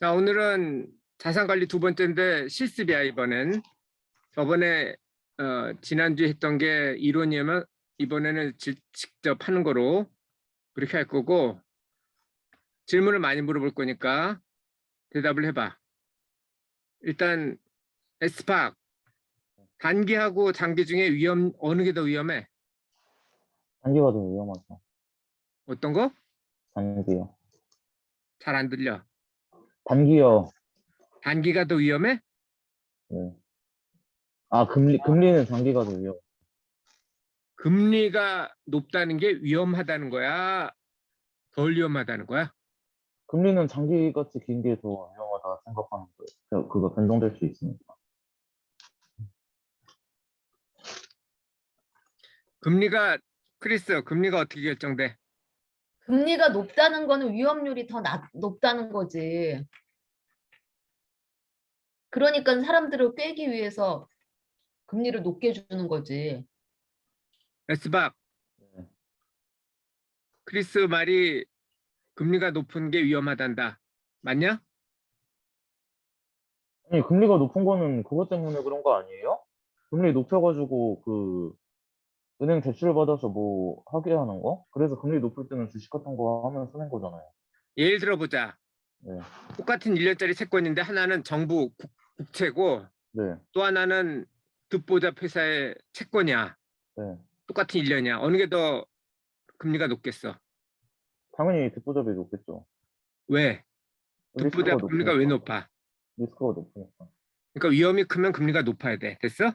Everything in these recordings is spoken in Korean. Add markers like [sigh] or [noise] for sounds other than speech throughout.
자, 오늘은 자산관리 두 번째인데 실습이야, 이번엔. 저번에 어, 지난주에 했던 게 이론이면 이번에는 지- 직접 하는 거로 그렇게 할 거고 질문을 많이 물어볼 거니까 대답을 해봐. 일단 에스팍 단기하고 장기 중에 위험 어느 게 더 위험해? 단기가 좀 위험하죠. 어떤 거? 단기요. 잘 안 들려. 단기요. 단기가 더 위험해? 네. 아 금리 금리는 단기가 더 위험. 금리가 높다는 게 위험하다는 거야? 덜 위험하다는 거야? 금리는 장기 같이 긴 게 더 위험하다 생각하는 거예요. 그- 그거 변동될 수 있으니까. 금리가 크리스 금리가 어떻게 결정돼? 금리가 높다는 거는 위험률이 더 낮, 높다는 거지. 그러니까 사람들을 꿰기 위해서 금리를 높게 주는 거지. 에스박 네. 크리스 말이 금리가 높은 게 위험하단다. 맞냐? 아니 금리가 높은 거는 그것 때문에 그런 거 아니에요? 금리 높여가지고 그 은행 대출 받아서 뭐 하게 하는 거? 그래서 금리 높을 때는 주식 같은 거 하면 쓰는 거잖아요. 예를 들어보자. 네. 똑같은 1년짜리 채권인데 하나는 정부 국, 국채고 네. 또 하나는 듣보잡 회사의 채권이야. 네. 똑같은 1년이야. 어느 게 더 금리가 높겠어? 당연히 듣보잡이 높겠죠. 왜? 리스크가 듣보잡 금리가 왜 높으니까. 높아? 리스크가 높으니까. 그러니까 위험이 크면 금리가 높아야 돼. 됐어?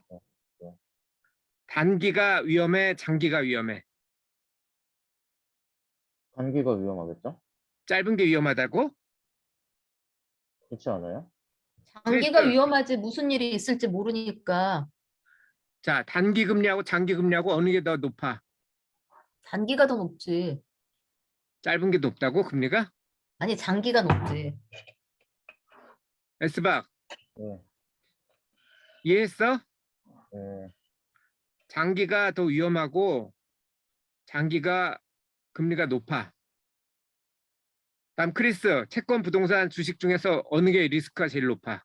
네. 단기가 위험해, 장기가 위험해. 단기가 위험하겠죠? 짧은 게 위험하다고? 그렇지 않아요? 장기가 그러니까- 위험하지 무슨 일이 있을지 모르니까 자, 단기 금리하고 장기 금리하고 어느 게 더 높아? 단기가 더 높지. 짧은 게 높다고 금리가? 아니 장기가 높지. 에스박 네. 이해했어? 네. 장기가 더 위험하고 장기가 금리가 높아. 다음 크리스 채권 부동산 주식 중에서 어느 게 리스크가 제일 높아?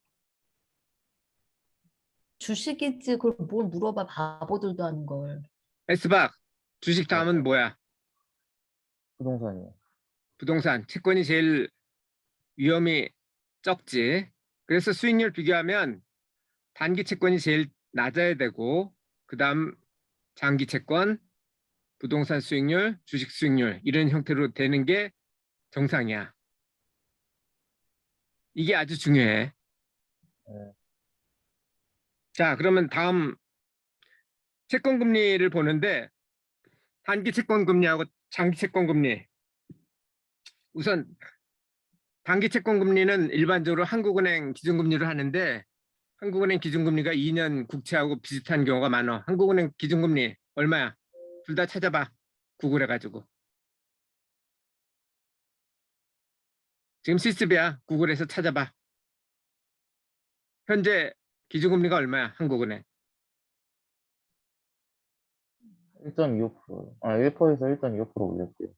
주식이지 그걸 뭘 물어봐 바보들도 하는 걸. 에스박 주식 다음은 뭐야? 부동산이요. 부동산 채권이 제일 위험이 적지. 그래서 수익률 비교하면 단기 채권이 제일 낮아야 되고 그다음 장기 채권, 부동산 수익률, 주식 수익률 이런 형태로 되는 게 정상이야. 이게 아주 중요해. 네. 자, 그러면 다음 채권 금리를 보는데 단기 채권 금리하고 장기 채권 금리 우선 단기 채권 금리는 일반적으로 한국은행 기준금리로 하는데 한국은행 기준금리가 2년 국채하고 비슷한 경우가 많아. 한국은행 기준금리 얼마야? 둘 다 찾아봐. 구글 해 가지고. 지금 실습이야. 구글에서 찾아봐. 현재 기준금리가 얼마야? 한국은행. 1.25%. 아, 1%에서 1.25% 올렸대요.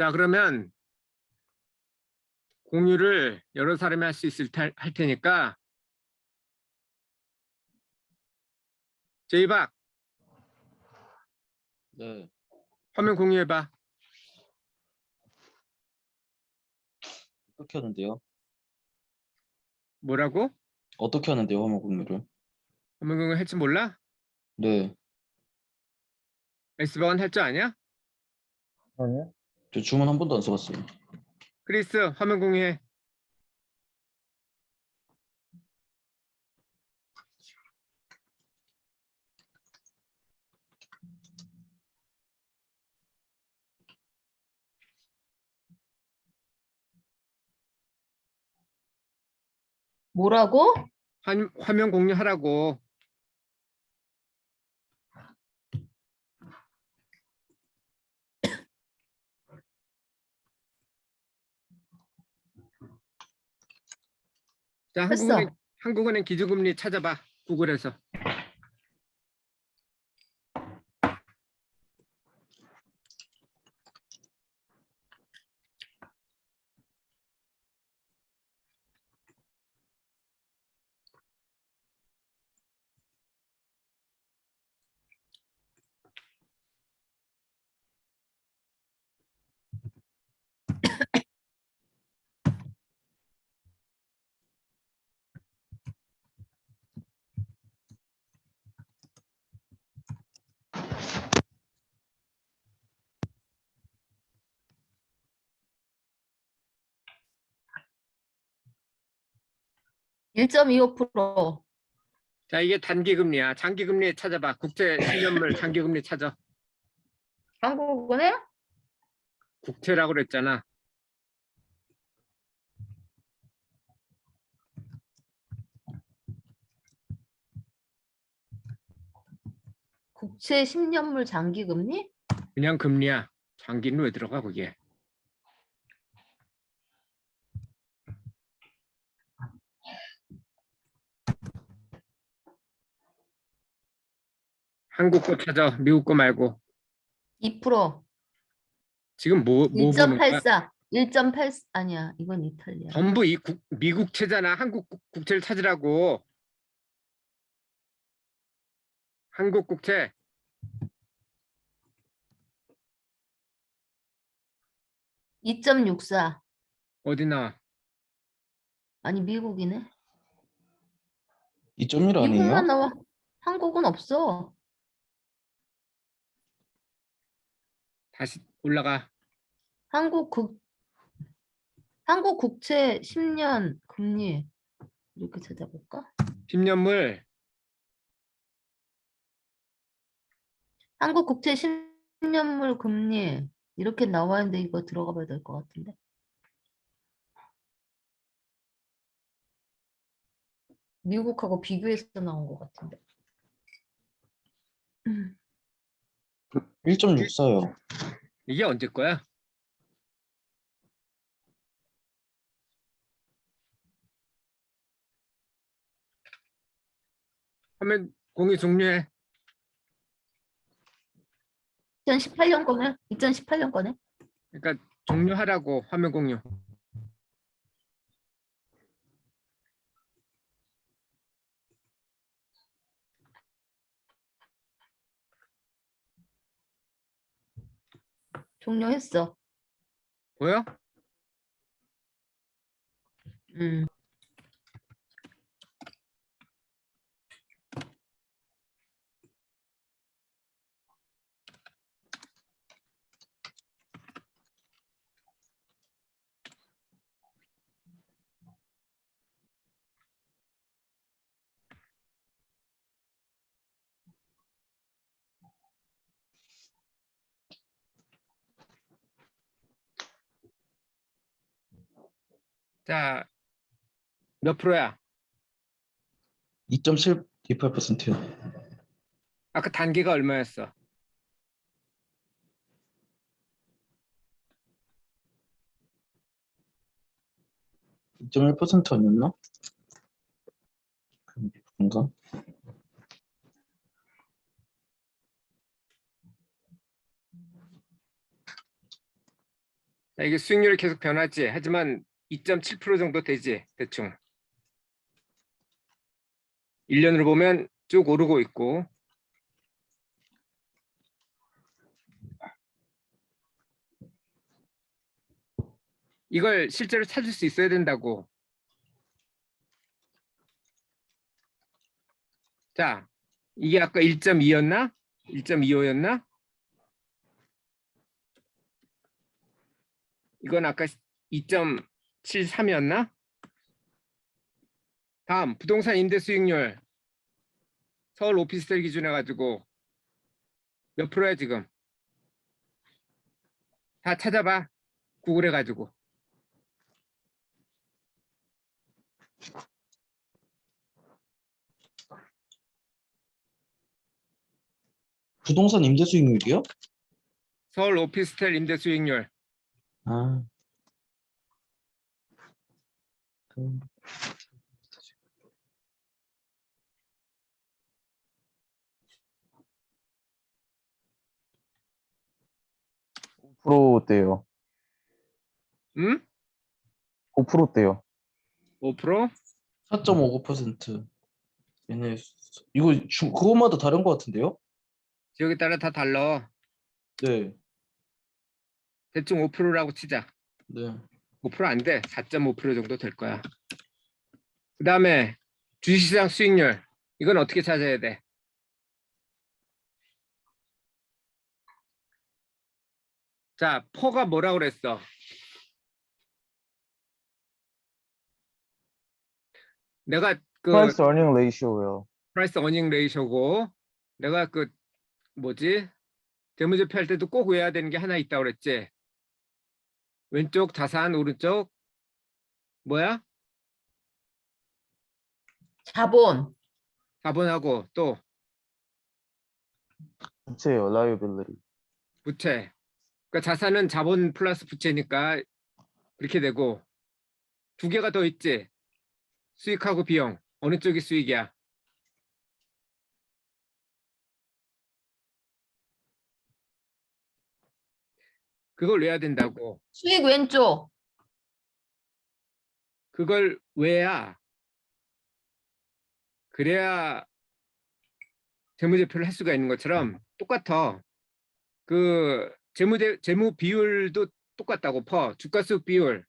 자, 그러면 공유를 여러 사람이 할 수 있을 테, 할 테니까 제이박 네, 화면 공유해 봐. 어떻게 하는데요? 뭐라고? 어떻게 하는데요, 화면 공유를? 화면 공유 할 줄 몰라? 네, S방은 할줄 아냐? 아니요? 저 주문 한 번도 안 써봤어요. 크리스 화면 공유해. 뭐라고? 화, 화면 공유하라고. 자. 한국은행, 한국은행 기준금리 찾아봐. 구글에서. 1.25%. 자, 이게 단기 금리야. 장기 금리 찾아봐. 국채 10년물 장기 금리 찾아. 한국은행? 국채라고 그랬잖아. 국채 10년물 장기 금리? 그냥 금리야. 장기는 왜 들어가 그게? 한국 거 찾아. 미국 거 말고. 2%. 지금 뭐, 뭐 보는 거야? 1.84. 1.8 아니야. 이건 이탈리아. 전부 이 국, 미국채잖아. 한국 국- 국채를 찾으라고. 한국 국채. 이2.64. 어디 나? 아니 미국이네. 2.1 아니에요? 미국만 나와. 한국은 없어. 다시 올라가. 한국 국 한국 국채 10년 금리 이렇게 찾아볼까? 10년물 한국 국채 10년물 금리 이렇게 나와 있는데 이거 들어가 봐야 될 것 같은데. 미국하고 비교해서 나온 것 같은데. [clears throat] 음, 1.64요. 이게 언제 거야? 화면 공유 종료해. 2018년 거네. 2018년 거네. 그러니까 종료하라고 화면 공유. 종료했어. 보여? 음. 자, 몇 프로야? 2.728%요. 아까 단계가 얼마였어? 이2.1% 아니었나? 그런가? 자, 이게 수익률이 계속 변하지. 하지만 2.7% 정도 되지, 대충. 1년으로 보면 쭉 오르고 있고. 이걸 실제로 찾을 수 있어야 된다고. 자, 이게 아까 1.2였나? 1.25였나? 이건 아까 2.73이었나? 다음 부동산 임대 수익률 서울 오피스텔 기준해 가지고 몇 프로야 지금? 다 찾아봐 구글해 가지고 부동산 임대 수익률이요? 서울 오피스텔 임대 수익률 아. 그- 프로대요. 음? 5%대요. 5%? 4.59%. 얘네 수- 이거 중 그것마다 다른 것 같은데요? 지역에 따라 다 달라 네, 대충 5%라고 치자 네. 5%안 돼. 4.5% 정도 될 거야. 그 다음에 주식시장 수익률. 이건 어떻게 찾아야 돼? 자, 퍼가 뭐라고 그랬어? 내가 그 price earning ratio요. 프라이스 어닝 레이셔고 내가 그 뭐지 재무제표 할 때도 꼭 외워야 되는 게 하나 있다고 그랬지 왼쪽 자산 오른쪽 뭐야 자본. 자본하고 또 부채요. liability. 부채 그러니까 자산은 자본 플러스 부채니까 이렇게 되고 두 개가 더 있지 수익하고 비용 어느 쪽이 수익이야 그걸 외워야 된다고 수익 왼쪽. 그걸 외야 그래야 재무제표를 할 수가 있는 것처럼 똑같아. 그 재무대 재무 비율도 똑같다고 퍼 주가수익 비율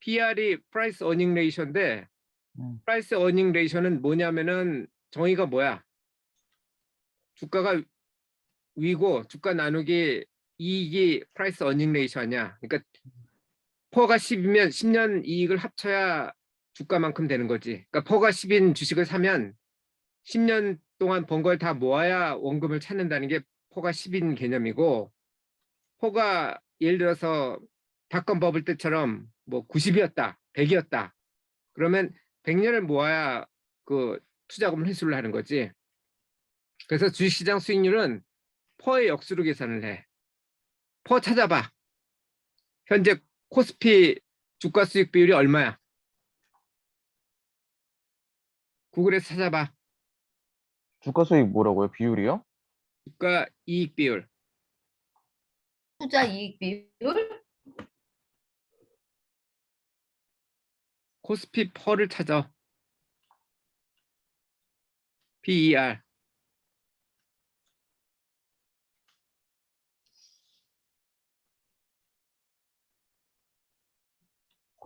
PR이 프라이스 어닝 레이셔인데 음. 프라이스 어닝 레이셔는 뭐냐면은 정의가 뭐야? 주가가 위고 주가 나누기 이익이 프라이스 어닝 레이셔 아니야. 그러니까 퍼가 10이면 10년 이익을 합쳐야 주가만큼 되는 거지. 그러니까 퍼가 10인 주식을 사면 10년 동안 번 걸 다 모아야 원금을 찾는다는 게 퍼가 10인 개념이고 퍼가 예를 들어서 닷컴 버블 때처럼 뭐 90이었다, 100이었다. 그러면 100년을 모아야 그 투자금을 회수를 하는 거지. 그래서 주식시장 수익률은 퍼의 역수로 계산을 해. 퍼 찾아봐. 현재 코스피 주가 수익 비율이 얼마야? 구글에서 찾아봐. 주가 수익 뭐라고요? 비율이요? 주가 이익 비율. 투자 이익 비율. 코스피 퍼를 찾아. PER.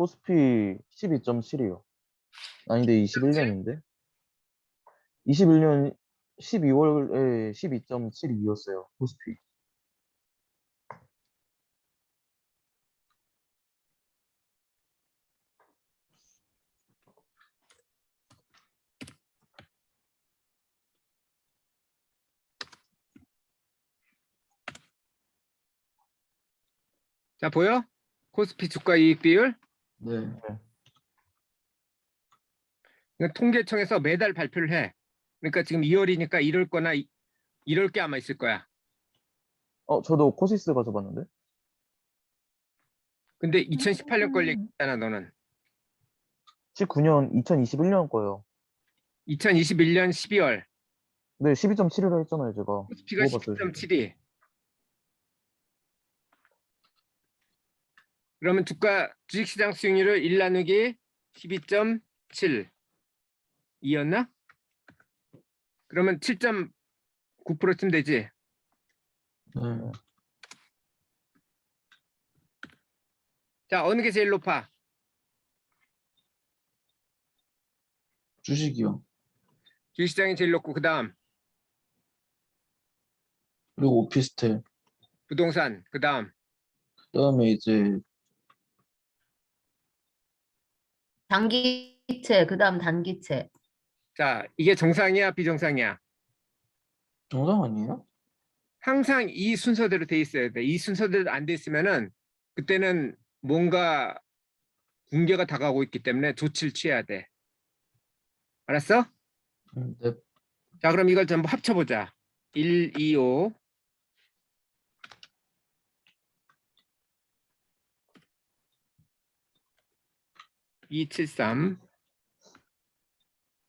코스피 12.7이요. 아닌데 21년인데? 21년 12월에 12.72였어요. 코스피. 자, 보여? 코스피 주가 이익 비율. 네. 그러니까 통계청에서 매달 발표를 해. 그러니까 지금 2월이니까 이럴 거나 이- 이럴 게 아마 있을 거야. 어, 저도 코시스 가서 봤는데. 근데 2018년 음. 걸 얘기했잖아, 너는. 19년 2021년 거예요. 2021년 12월 네, 12.7이라 했잖아요, 제가. 코스피가 그거 봤어요, 10.7이. 그러면 주가 주식시장 수익률을 1 나누기 12.7 이었나? 그러면 7.9%쯤 되지. 네. 자, 어느 게 제일 높아? 주식이요. 주식시장이 제일 높고 그다음 그리고 오피스텔. 부동산, 그다음 그다음에 이제 장기채. 그다음 단기채. 자, 이게 정상이야, 비정상이야? 정상 아니에요? 항상 이 순서대로 돼 있어야 돼. 이 순서대로 안 돼 있으면은 그때는 뭔가 붕괴가 다가오고 있기 때문에 조치를 취해야 돼. 알았어? 음, 네. 자, 그럼 이걸 전부 합쳐보자. 1, 2, 5. 이, 7, 3,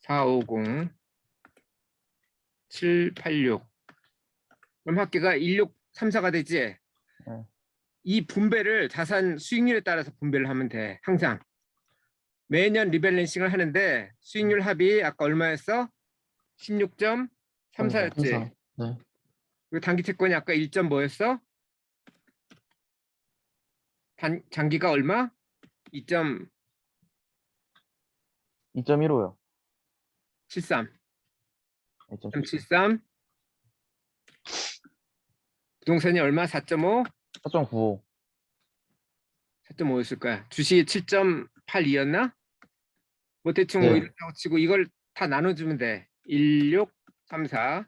4, 5, 0, 7, 8, 6. 그럼 합계가 1, 6, 3, 4가 되지? 이 분배를 자산 수익률에 따라서 분배를 하면 돼. 항상. 매년 리밸런싱을 하는데 수익률 합이 아까 얼마였어? 16.34였지. 항상. 네. 그리고 단기 채권이 아까 1점 뭐였어? 단, 장기가 얼마? 2.73. 2.15요. 2.7. 3.73. 부동산이 얼마? 4.5? 4.95. 4.5였을 거야. 주식이 7.82였나? 뭐 대충 뭐 네. 이렇다고 치고 이걸 다 나눠주면 돼. 1, 6, 3, 4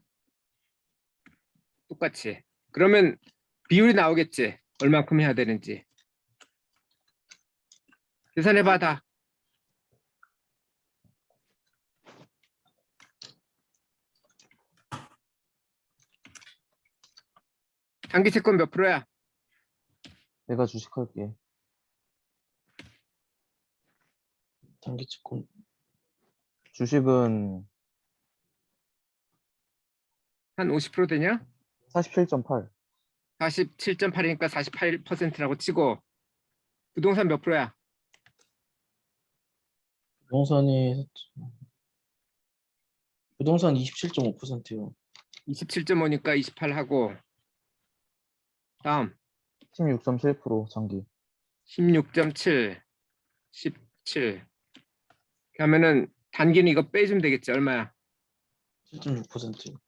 똑같이. 그러면 비율이 나오겠지. 얼만큼 해야 되는지. 계산해봐 다. 장기 채권 몇 프로야? 내가 주식할게. 단기 채권 주식은 한 50% 되냐? 47.8. 47.8이니까 48%라고 치고 부동산 몇 프로야? 부동산이 부동산 27.5%요. 27.5니까 28하고 다음 16.7% 장기. 16.7 17 하면은 단기는 이거 빼주면 되겠지 얼마야? 7.6%요.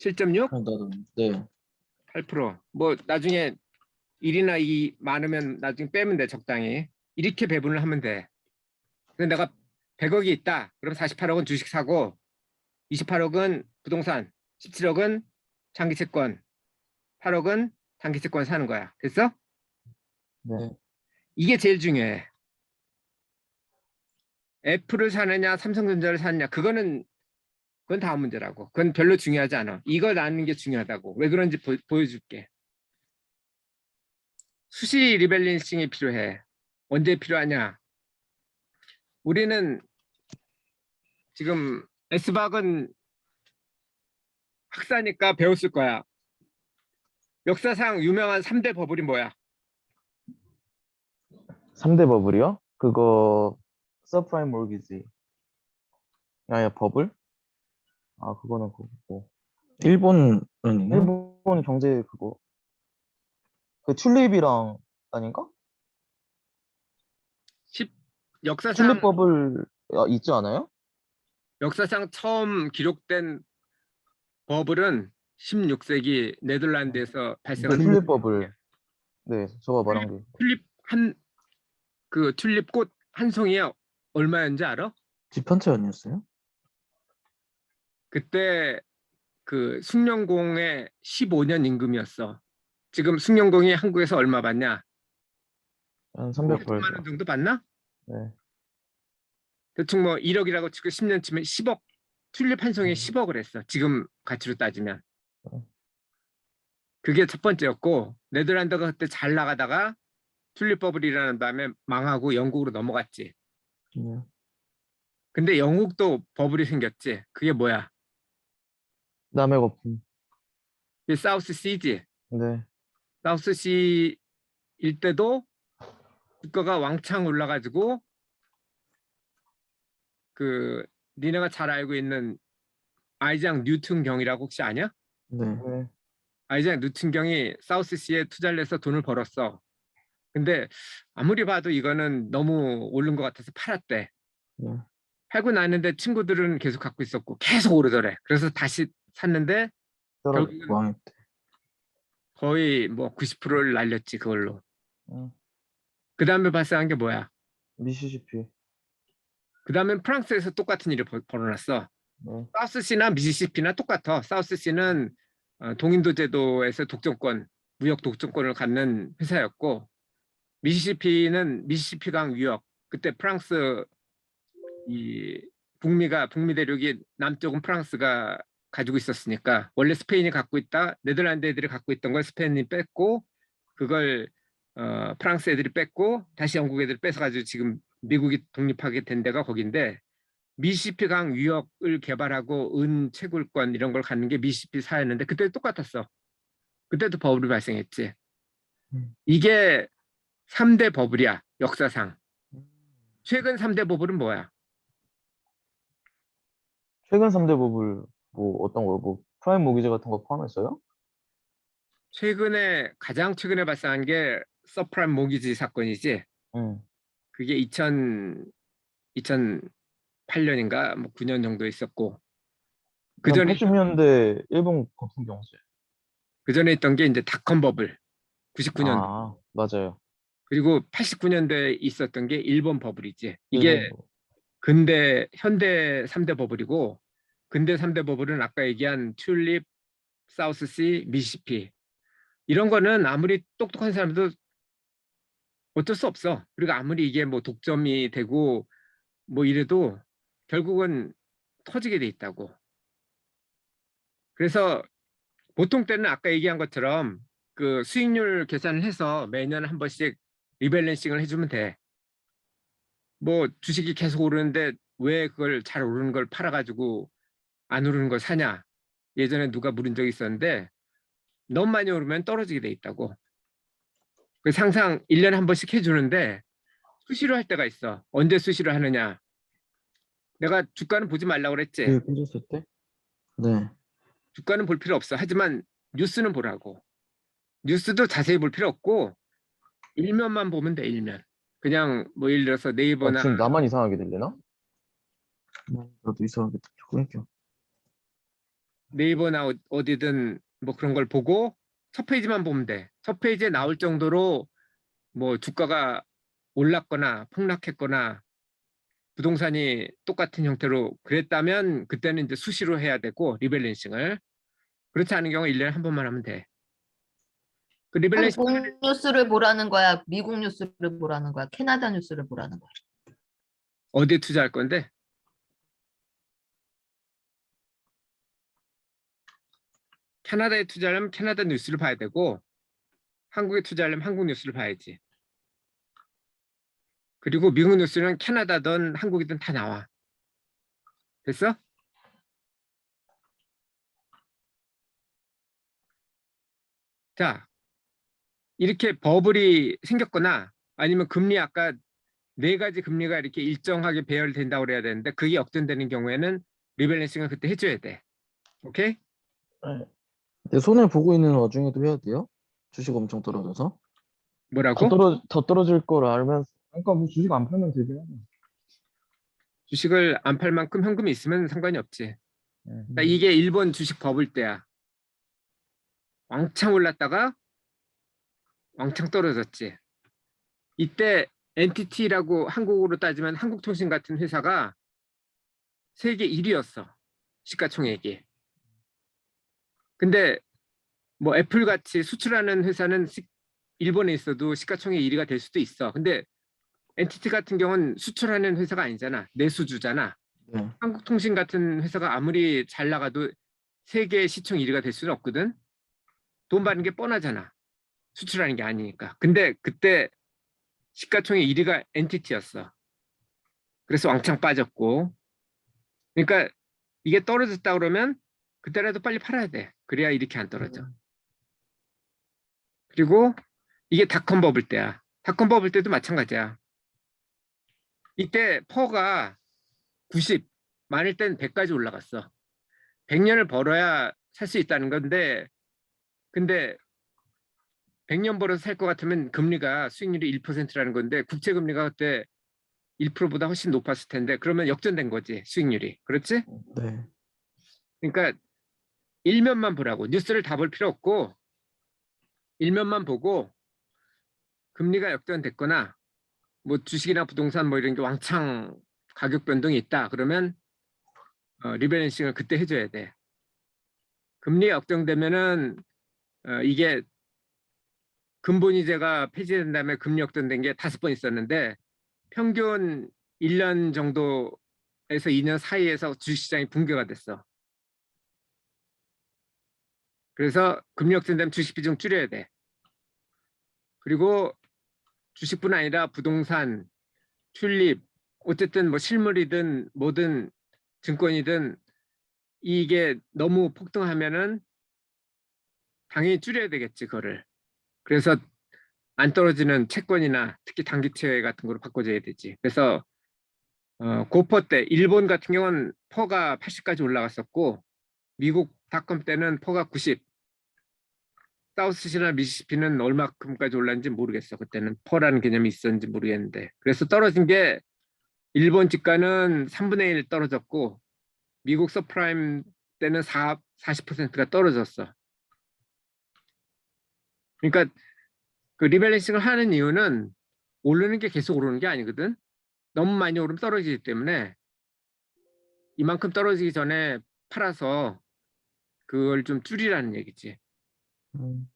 7.6? 나도 네. 8%뭐 나중에 1이나 2 많으면 나중에 빼면 돼 적당히 이렇게 배분을 하면 돼 근데 내가 100억이 있다 그럼 48억은 주식 사고 28억은 부동산 17억은 장기 채권 8억은 단기 채권 사는 거야. 됐어? 네. 이게 제일 중요해. 애플을 사느냐 삼성전자를 사느냐 그거는 그건 다음 문제라고. 그건 별로 중요하지 않아. 이걸 나누는 게 중요하다고. 왜 그런지 보, 보여줄게. 수시 리밸런싱이 필요해. 언제 필요하냐? 우리는 지금 S박은 학사니까 배웠을 거야 역사상 유명한 3대 버블이 뭐야 3대 버블이요? 그거 서프라임 몰기지. 야야 버블? 아 그거는 그거고. 일본은요? 일본 경제 그거. 그 튤립이랑 아닌가? 10 역사상 튤립 버블 아, 있지 않아요? 역사상 처음 기록된 버블은 16세기 네덜란드에서 그 발생한 튤립 버블. 네, 저가 말한 게. 튤립 한 그 튤립 꽃 한 송이에 얼마였는지 알아? 지편차 아니었어요? 그때 그 숭령공의 15년 임금이었어. 지금 숭령공이 한국에서 얼마 받냐? 한 300불. 300만 원 정도 받나? 네. 대충 뭐 1억이라고 치고 10년 치면 10억. 튤립 한 송이에 음. 10억을 했어. 지금 가치로 따지면. 어. 그게 첫 번째였고 네덜란드가 그때 잘 나가다가 튤립 버블이 일어난 다음에 망하고 영국으로 넘어갔지. 네. 근데 영국도 버블이 생겼지. 그게 뭐야? 남의 거품. 이 사우스 시지. 네. 사우스 시일 때도 국가가 왕창 올라가지고 그 니네가 잘 알고 있는 아이작 뉴튼 경이라고 혹시 아냐? 네. 네. 아이작 뉴튼 경이 사우스 시에 투자를 해서 돈을 벌었어. 근데 아무리 봐도 이거는 너무 오른 것 같아서 팔았대. 네. 팔고 나는데 친구들은 계속 갖고 있었고 계속 오르더래. 그래서 다시 샀는데. 결국은. 거의 뭐 90%를 날렸지 그걸로. 응. 그 다음에 발생한 게 뭐야? 미시시피. 그 다음에 프랑스에서 똑같은 일을 벌- 벌어놨어. 네. 사우스시나 미시시피나 똑같아. 사우스시는 어, 동인도 제도에서 독점권, 무역 독점권을 갖는 회사였고, 미시시피는 미시시피강 위역. 그때 프랑스 이 북미가 북미 대륙이 남쪽은 프랑스가 가지고 있었으니까 원래 스페인이 갖고 있다 네덜란드 애들이 갖고 있던 걸 스페인이 뺐고 그걸 어, 프랑스 애들이 뺐고 다시 영국 애들이 뺏어가지고 지금 미국이 독립하게 된 데가 거긴데 미시시피 강 위역을 개발하고 은 채굴권 이런 걸 갖는 게 미시시피 사였는데 그때 똑같았어. 그때도 버블이 발생했지. 음. 이게 3대 버블이야 역사상. 최근 3대 버블은 뭐야? 최근 3대 버블 뭐 어떤 거? 뭐 프라임 모기지 같은 거 포함했어요? 최근에 가장 최근에 발생한 게 서프라임 모기지 사건이지. 응. 그게 2000 2008년인가 뭐 9년 정도 있었고 그 전에 80년대 일본 거품 경제. 그 전에 있던 게 이제 닷컴 버블 99년 아, 맞아요. 그리고 89년대에 있었던 게 일본 버블이지. 이게 일본. 근대 현대 3대 버블이고 근대 3대 버블은 아까 얘기한 튤립, 사우스시, 미시피 이런 거는 아무리 똑똑한 사람도 어쩔 수 없어. 그리고 아무리 이게 뭐 독점이 되고 뭐 이래도 결국은 터지게 돼 있다고. 그래서 보통 때는 아까 얘기한 것처럼 그 수익률 계산을 해서 매년 한 번씩 리밸런싱을 해주면 돼. 뭐 주식이 계속 오르는데 왜 그걸 잘 오르는 걸 팔아가지고 안 오르는 걸 사냐? 예전에 누가 물은 적이 있었는데 너무 많이 오르면 떨어지게 돼 있다고. 그래서 항상 1년에 한 번씩 해주는데 수시로 할 때가 있어. 언제 수시로 하느냐? 내가 주가는 보지 말라고 그랬지. 그 깨졌을 때? 네. 주가는 볼 필요 없어. 하지만 뉴스는 보라고. 뉴스도 자세히 볼 필요 없고 일면만 보면 돼. 일면. 그냥 뭐 예를 들어서 아, 네이버나 지금 나만 이상하게 들리나? 나도 이상하게 끊겨. 네이버나 어- 어디든 뭐 그런 걸 보고 첫 페이지만 보면 돼. 첫 페이지에 나올 정도로 뭐 주가가 올랐거나 폭락했거나 부동산이 똑같은 형태로 그랬다면 그때는 이제 수시로 해야 되고 리밸런싱을 그렇지 않은 경우 1년에 한 번만 하면 돼. 그 리밸런싱 한국 뉴스를 보라는 거야? 미국 뉴스를 보라는 거야? 캐나다 뉴스를 보라는 거야? 어디에 투자할 건데? 캐나다에 투자하려면 캐나다 뉴스를 봐야 되고 한국에 투자하려면 한국 뉴스를 봐야지. 그리고 미국 뉴스는 캐나다든 한국이든 다 나와. 됐어? 자, 이렇게 버블이 생겼거나 아니면 금리 아까 네 가지 금리가 이렇게 일정하게 배열된다고 그래야 되는데 그게 역전되는 경우에는 리밸런싱을 그때 해줘야 돼. 오케이? 내 손해 보고 있는 와중에도 해야 돼요? 주식 엄청 떨어져서? 뭐라고? 더 떨어 더 떨어질 걸 알면서 그러니까 뭐 주식 안 팔면 되긴 하네. 주식을 안 팔 만큼 현금이 있으면 상관이 없지. 네. 그러니까 이게 일본 주식 버블 때야. 왕창 올랐다가 왕창 떨어졌지. 이때 NTT라고 한국으로 따지면 한국통신 같은 회사가 세계 1위였어. 시가총액이. 근데 뭐 애플 같이 수출하는 회사는 시- 일본에 있어도 시가총액 1위가 될 수도 있어. 근데 NTT 같은 경우는 수출하는 회사가 아니잖아. 내수주잖아. 네. 한국통신 같은 회사가 아무리 잘 나가도 세계 시총 1위가 될 수는 없거든. 돈 받는 게 뻔하잖아. 수출하는 게 아니니까. 근데 그때 시가총액 1위가 NTT였어. 그래서 왕창 빠졌고. 그러니까 이게 떨어졌다 그러면 그때라도 빨리 팔아야 돼. 그래야 이렇게 안 떨어져. 그리고 이게 닷컴 버블 때야. 닷컴 버블 때도 마찬가지야. 이때 퍼가 90, 많을 땐 100까지 올라갔어. 100년을 벌어야 살 수 있다는 건데, 근데 100년 벌어서 살 것 같으면 금리가 수익률이 1%라는 건데, 국채 금리가 그때 1%보다 훨씬 높았을 텐데, 그러면 역전된 거지, 수익률이. 그렇지? 네. 그러니까 일면만 보라고. 뉴스를 다 볼 필요 없고, 일면만 보고, 금리가 역전됐거나, 뭐 주식이나 부동산 뭐 이런 게 왕창 가격 변동이 있다. 그러면 어, 리밸런싱을 그때 해줘야 돼. 금리 역전되면은 어, 이게 근본이제가 폐지된 다음에 금리 역전된 게 다섯 번 있었는데 평균 1년 정도에서 2년 사이에서 주식시장이 붕괴가 됐어. 그래서 금리 역전되면 주식 비중 줄여야 돼. 그리고 주식뿐 아니라 부동산, 튤립, 어쨌든 뭐 실물이든 뭐든 증권이든 이게 너무 폭등하면은 당연히 줄여야 되겠지 그거를. 그래서 안 떨어지는 채권이나 특히 단기채 같은 거로 바꿔줘야 되지. 그래서 어, 고퍼 때 일본 같은 경우는 퍼가 80까지 올라갔었고 미국 닷컴 때는 퍼가 90. 사우스시나 미시시피는 얼마큼까지 올랐는지 모르겠어. 그때는 퍼라는 개념이 있었는지 모르겠는데. 그래서 떨어진 게 일본 지가는 3분의 1 떨어졌고 미국 서프라임 때는 4, 40%가 떨어졌어. 그러니까 그 리밸런싱을 하는 이유는 오르는 게 계속 오르는 게 아니거든. 너무 많이 오르면 떨어지기 때문에 이만큼 떨어지기 전에 팔아서 그걸 좀 줄이라는 얘기지. 음,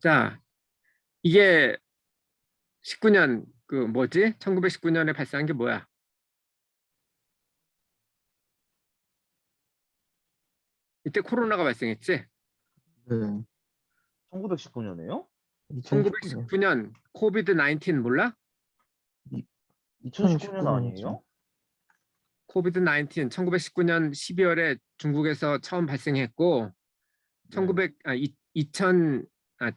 자, 이게 19년 그 뭐지? 1919년에 발생한 게 뭐야? 이때 코로나가 발생했지? 네. 1919년에요? 2019년. 1919년 코비드 19 몰라? 2019년 아니에요? 코비드 19 1919년 12월에 중국에서 처음 발생했고 1900 아, 이, 2000 아,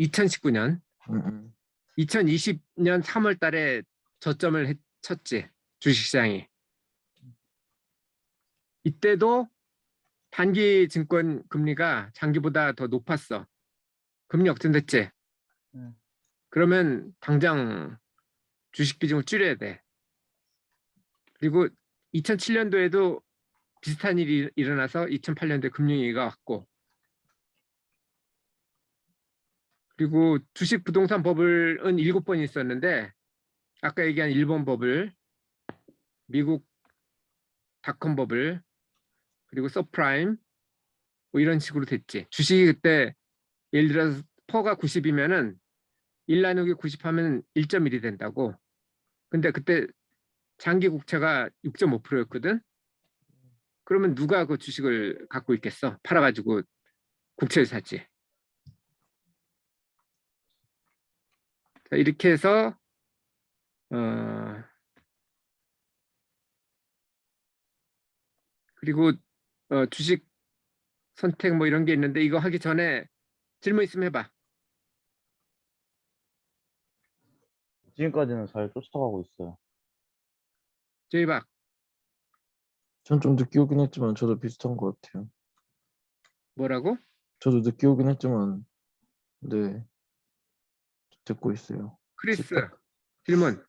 2019년 음, 음. 2020년 3월 달에 저점을 했- 쳤지 주식시장이. 이때도 단기 증권 금리가 장기보다 더 높았어. 금리 역전됐지. 음. 그러면 당장 주식 비중을 줄여야 돼. 그리고 2007년도에도 비슷한 일이 일어나서 2008년도에 금융위기가 왔고 그리고 주식 부동산 버블은 일곱 번 있었는데 아까 얘기한 일본 버블, 미국 닷컴 버블, 그리고 서프라임 뭐 이런 식으로 됐지. 주식이 그때 예를 들어서 퍼가 90이면은 1 나누기 90 하면 1.1이 된다고. 근데 그때 장기 국채가 6.5%였거든. 그러면 누가 그 주식을 갖고 있겠어? 팔아가지고 국채를 샀지. 자, 이렇게 해서 어 그리고 어, 주식 선택 뭐 이런 게 있는데 이거 하기 전에 질문 있으면 해봐. 지금까지는 잘 쫓아가고 있어요. 제이박 전 좀 늦게 오긴 했지만 저도 비슷한 것 같아요. 뭐라고? 저도 늦게 오긴 했지만 네 듣고 있어요. 크리스 집합. 질문.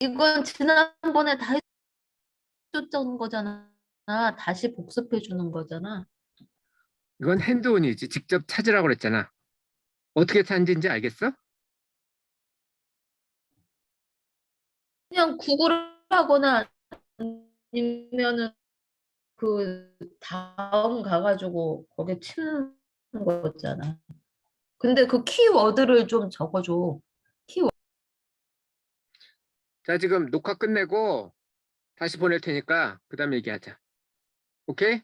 이건 지난번에 다 해줬던 거잖아. 다시 복습해 주는 거잖아. 이건 핸드온이지. 직접 찾으라고 그랬잖아. 어떻게 찾는지 알겠어? 그냥 구글을 하거나 아니면은 그 다음 가가지고 거기 치는 거잖아. 근데 그 키워드를 좀 적어줘. 자 지금 녹화 끝내고 다시 보낼 테니까 그 다음에 얘기하자. 오케이?